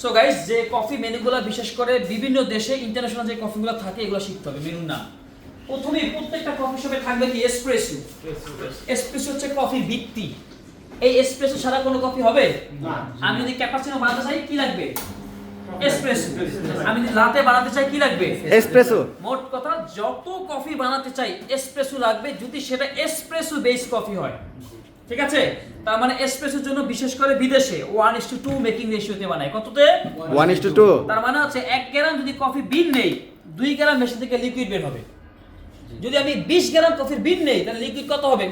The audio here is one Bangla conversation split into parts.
সো গাইস যে কফি মেনুগুলো বিশেষ করে বিভিন্ন দেশে ইন্টারন্যাশনাল যে কফিগুলো থাকে এগুলো শিখতে হবে মেনুর নাম। প্রথমেই প্রত্যেকটা কফি শপে থাকবে কি এসপ্রেসো এসপ্রেসো হচ্ছে কফি ভিত্তি। এই এসপ্রেসো ছাড়া কোনো কফি হবে? না। আমি যদি ক্যাপাচিনো বানাতে চাই কি লাগবে? এসপ্রেসো আমি যদি লাতে বানাতে চাই কি লাগবে? এসপ্রেসো মোট কথা যত কফি বানাতে চাই এসপ্রেসো লাগবে যদি সেটা এসপ্রেসো বেস কফি হয়। ঠিক আছে? তার মানে এসপ্রেসোর জন্য বিশেষ করে বিদেশে one is to two making রেশিওতে বানায় কততে? ওয়ান ইস টু টু তার মানে হচ্ছে এক গ্রাম যদি কফি বিন নেই দুই গ্রাম মেশিন থেকে লিকুইড বের হবে। যদি আমি বিশ গ্রাম কফির বিন নেই তাহলে লিকুইড কত হবে?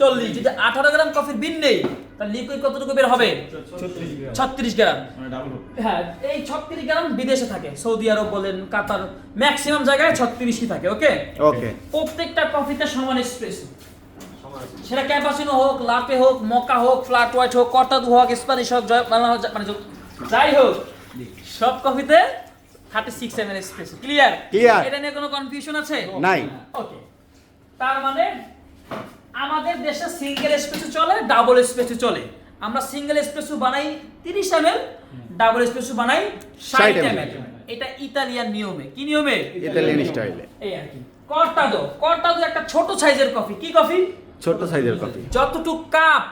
চল্লিশ যদি আঠারো গ্রাম কফির বিন নেই তাহলে লিকুইড কতটুকু বের হবে? ছত্রিশ গ্রাম। হ্যাঁ এই ছত্রিশ গ্রাম বিদেশে থাকে। সৌদি আরব বলেন কাতার ম্যাক্সিমাম জায়গায় ছত্রিশই থাকে ওকে ওকে প্রত্যেকটা কফিতে সমান এসপ্রেসো সেটা ক্যাপাচিনো হোক লাটে হোক মকা হোক ফ্ল্যাট হোয়াইট হোক কটাদু হোক স্প্যানিশ হোক জয় হোক মানে যাই হোক সব কফিতে thirty six m l espresso clear Clear. এটা নিয়ে কোনো কনফিউশন আছে? নাই। ওকে তার মানে আমাদের দেশে সিঙ্গেল এসপ্রেসো চলে ডাবল এসপ্রেসো চলে। আমরা সিঙ্গেল এসপ্রেসো বানাই তিরিশ এম এল ডাবল এসপ্রেসো বানাই ষাট এম ml এটা ইতালিয়ান নিয়মে। কি নিয়মে? ইতালিয়ান স্টাইলে। এই আর কি। কর্তাদো। কর্তাদো একটা ছোট সাইজের কফি। কি কফি? ছোট সাইজের কফি যতটুক কাপ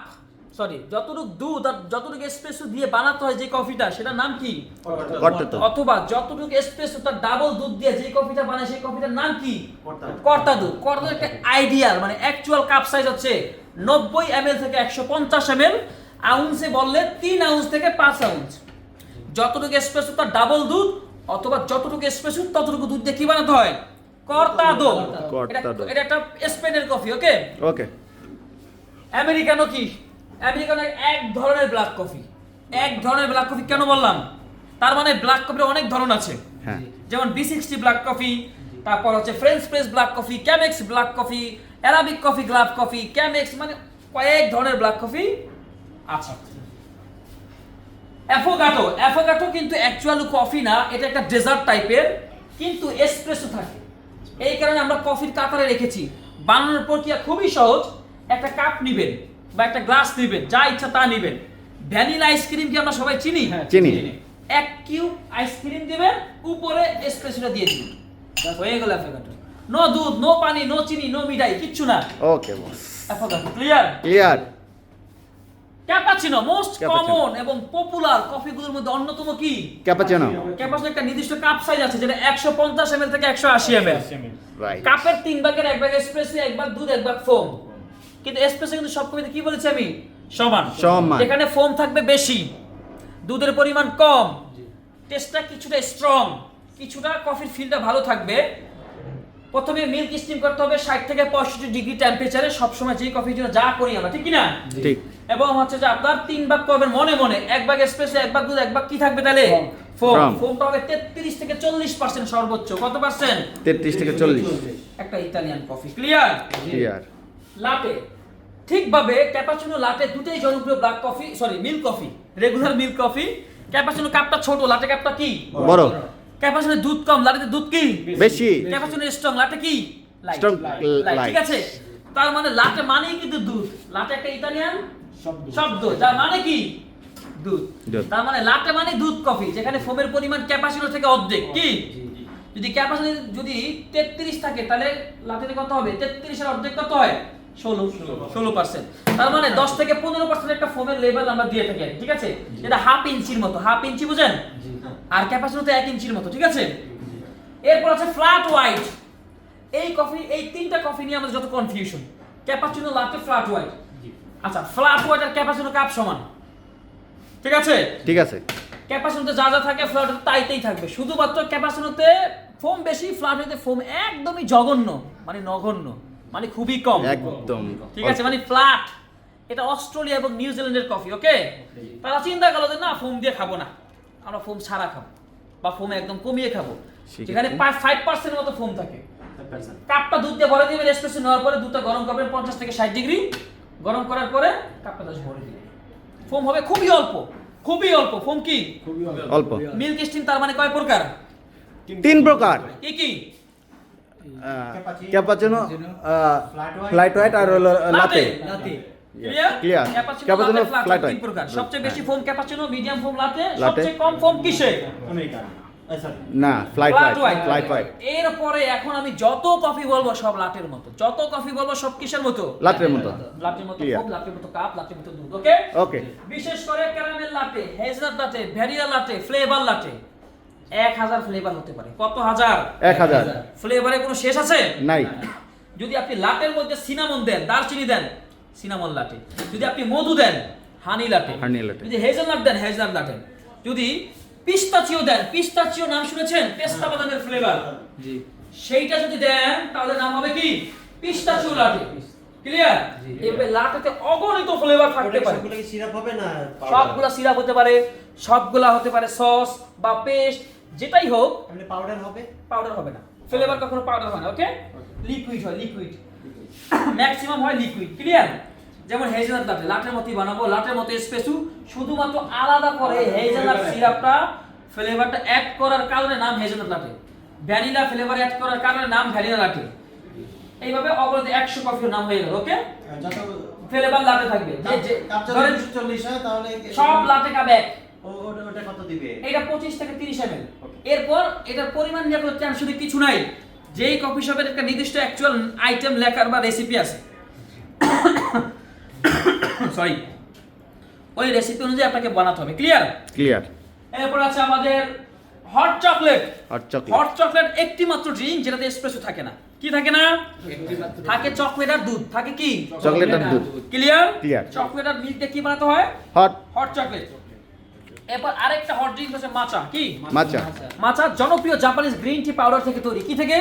সরি যতটুক দুধ আর যতটুকু এসপ্রেসো দিয়ে বানাতে হয় যে কফিটা সেটার নাম কি? অথবা যতটুকু এসপ্রেসো তার ডাবল দুধ দিয়ে যে কফিটা বানায় সেই কফিটার নাম কি? কর্তাদু কর্তাদু একটা আইডিয়াল মানে অ্যাকচুয়াল কাপ সাইজ হচ্ছে নব্বই এম থেকে একশো পঞ্চাশ এম এল আউন্সে বললে তিন আউন্স থেকে পাঁচ আউন্স যতটুকু এসপ্রেসো তার ডাবল দুধ অথবা যতটুকু এসপ্রেসো ততটুকু দুধ দিয়ে কি বানাতে হয়? কর্তাদো। কর্তাদো। এটা একটা স্পেনের কফি ওকে? ওকে। আমেরিকানো কি? আমেরিকানো এক ধরনের ব্ল্যাক কফি। এক ধরনের ব্ল্যাক কফি কেন বললাম? তার মানে ব্ল্যাক কফির অনেক ধরন আছে। হ্যাঁ। যেমন বি সিক্সটি ব্ল্যাক কফি তারপর হচ্ছে French press black coffee Chemex black coffee Arabic coffee glove coffee Chemex মানে কয়েক ধরনের ব্ল্যাক কফি আছে। অ্যাফোগাটো অ্যাফোগাটো কিন্তু অ্যাকচুয়ালি কফি না এটা একটা ডেজার্ট টাইপের কিন্তু এসপ্রেসো থাকে। এই কারণে আমরা কফির কাতারে রেখেছি। বানানোর প্রক্রিয়া খুবই সহজ। একটা কাপ নিবেন বা একটা গ্লাস নিবেন যা ইচ্ছা তা নিবেন। ভ্যানিলা আইসক্রিম কি আমরা সবাই চিনি? হ্যাঁ চিনি। এক কিউব আইসক্রিম দিবেন উপরে এসপ্রেসোটা দিয়ে দিবেন। হয়ে গেল অ্যাফোগাটো নো দুধ নো পানি নো চিনি নো মিঠাই কিচ্ছু না। Okay boss affogato clear clear cappuccino most common এবং পপুলার কফিগুলোর মধ্যে অন্যতম কি? ক্যাপাচিনো ক্যাপাচিনো একটা নির্দিষ্ট কাপ সাইজ আছে যেটা একশো পঞ্চাশ থেকে একশো আশি রাইট কাপের তিন ভাগের এক ভাগ এসপ্রেসো এক ভাগ দুধ এক ভাগ ফোম কিন্তু এসপ্রেসো কিন্তু সব কফিতে কি বলেছি আমি? সমান। সমান। এখানে ফোম থাকবে বেশি। দুধের পরিমাণ কম। টেস্টটা কিছুটা স্ট্রং কিছুটা কফির ফিলটা ভালো থাকবে। প্রথমে মিল্ক স্টিম করতে হবে ষাট থেকে পঁয়ষট্টি ডিগ্রি টেম্পারেচারে সবসময় যেই কফির জন্য যা করি আমরা ঠিক কি না ঠিক। এবং হচ্ছে যে আপনার তিন ভাগ করবেন মনে মনে এক ভাগ এসপ্রেসো এক ভাগ দুধ এক ভাগ কি থাকবে তাহলে? ফোম। ফোমটা হবে তেত্রিশ থেকে চল্লিশ পার্সেন্ট সর্বোচ্চ কত পার্সেন্ট তেত্রিশ থেকে চল্লিশ। একটা Italian coffee clear clear latte ঠিকভাবে ক্যাপাচিনো লাটে দুটোই জনপ্রিয় black coffee sorry milk coffee regular milk coffee cappuccino কাপটা ছোট লাটে কাপটা কি? বড়। ক্যাপাচিনো দুধ কম লাটেতে দুধ কি? বেশি। ক্যাপাচিনো স্ট্রং লাটে কি? লাইট Strong, লাইট ঠিক আছে? তার মানে লাটে মানেই কিন্তু দুধ। লাটে একটা ইতালিয়ান? শব্দ। যার মানে কি? দুধ। তার মানে লাটে মানে দুধ কফি যেখানে ফোমের পরিমাণ ক্যাপাচিনো থেকে অর্ধেক কি? যদি ক্যাপাসিটি যদি তেত্রিশ থাকে তাহলে লাটেতে কত হবে? তেত্রিশের অর্ধেক কত হয়? ষোলো ষোলো পার্সেন্ট তার মানে দশ থেকে পনেরো পার্সেন্ট একটা ফোমের লেভেল আমরা দিয়ে থাকি ঠিক আছে? এটা হাফ ইঞ্চির মতো হাফ ইঞ্চি বুঝেন? আর ক্যাপাসিটি তো এক ইঞ্চির মতো ঠিক আছে? এরপর আছে ফ্ল্যাট হোয়াইট এই কফি এই তিনটা কফি নিয়ে আমাদের যত confusion cappuccino latte flat white আচ্ছা ফ্ল্যাট হোয়াইট আর ক্যাপাচিনো কাপ সমান। ঠিক আছে? ঠিক আছে। ক্যাপাসিনোতে যা যা থাকে ফ্ল্যাটে তাইতেই থাকবে। শুধুমাত্র ক্যাপাসিনোতে ফোম বেশি ফ্ল্যাট ফ্ল্যাটেতে ফোম একদমই জঘন্য মানে নগণ্য। মানে খুবই কম। একদম। ঠিক আছে মানে ফ্ল্যাট এটা অস্ট্রেলিয়া এবং নিউজিল্যান্ডের কফি ওকে তারা চিন্তা করল যে না ফোম দিয়ে খাব না। আমরা ফোম ছাড়া খাব বা ফোম একদম কমিয়ে খাব? যেখানে ফাইভ পার্সেন্ট মতো ফোম থাকে। কাপটা দুধ দিয়ে ভরে দিবেন এসপ্রেসো নেওয়ার পরে দুধটা গরম করবেন পঞ্চাশ থেকে ষাট ডিগ্রি। গরম করার পরে কাপটা জাস্ট ভরে দিবেন ফোম হবে খুবই অল্প খুবই অল্প। ফোম কি? খুবই অল্প। মিল্ক স্টিম তার মানে কয় প্রকার? তিন প্রকার। কি কি? ক্যাপাচিনো ফ্লাইট হোয়াইট আর হলো latte latte clear cappuccino flat জি, সবচেয়ে বেশি। Foam cappuccino medium foam Latte। সবচেয়ে কম ফোম কিসে? আমেরিকান না flat white white flat white এরপরে এখন আমি যত কফি বলব সব লাটের মতো। যত কফি বলব সব কিসের মতো? লাটের মতো। লাটের মতো. ফোম লাটের মতো কাপ লাটের মতো দুধ ওকে ওকে বিশেষ করে caramel latte hazelnut latte vanilla latte flavour latte এক হাজার ফ্লেভার হতে পারে। কত হাজার? এক হাজার। ফ্লেভারে কোনো শেষ আছে? নাই। যদি আপনি লাটের মধ্যে সিনামন দেন দারচিনি দেন সিনামন লাটে। যদি আপনি মধু দেন হানি লাটে। Honey latte। যদি হেজেলনাট দেন হেজেলনাট লাটে। যদি পিস্তাচিও দেন পিস্তাচিও নাম শুনেছেন? পেস্তা বাদামের ফ্লেভার জি। সেইটা যদি দেন তাহলে নাম হবে কি? পিস্তাচিও লাটে। ক্লিয়ার এভাবে লাটেতে অগণিত ফ্লেভার থাকতে পারে। সবগুলো সিরাপ হবে না? সবগুলা সিরাপ হতে পারে। সবগুলা হতে পারে সস বা পেস্ট যেটাই হোক এমনি পাউডার হবে? পাউডার হবে না। ফ্লেভার কখনো পাউডার হয় না ওকে লিকুইড হয় লিকুইড ম্যাক্সিমাম হয় লিকুইড ক্লিয়ার যেমন হেজেলাট লাটে লাটের মতোই বানাবো লাটের মতো স্পেসু শুধুমাত্র আলাদা করে হেজেলাট সিরাপটা ফ্লেভারটা অ্যাড করার কারণে নাম hazelnut latte vanilla flavour add করার কারণে নাম ভ্যানিলা লাটে এইভাবে অগণিত একশো কফির নাম হয়ে গেল ওকে ফ্লেভার লাটে থাকবে। ধরেন 140 হয় তাহলে সব লাটে এক। ও- ওটা ওটা কত দিবে? এটা পঁচিশ থেকে তিরিশ এম এরপর এটার পরিমাণ নিয়ে কোনো শুধু কিছু নাই। যেই কফি শপের একটা নির্দিষ্ট অ্যাকচুয়াল আইটেম লেখার বা রেসিপি আছে। সরি ওই রেসিপি অনুযায়ী আপনাকে বানাতে হবে ক্লিয়ার ক্লিয়ার এরপর আছে আমাদের hot chocolate hot chocolate hot chocolate একটি মাত্র ড্রিঙ্ক যেটাতে এসপ্রেসো থাকে না। কি থাকে না? থাকে চকলেট আর দুধ। থাকে কি? চকলেট আর দুধ। Clear Clear. চকলেট আর মিল্ক দিয়ে কি বানাতে হয়? হট হট চকলেট এরপর আরেকটা হট ড্রিঙ্ক হচ্ছে মাচা কি? মাচা মাচা জনপ্রিয় জাপানিজ গ্রিন টি পাউডার থেকে তৈরি। কি থেকে?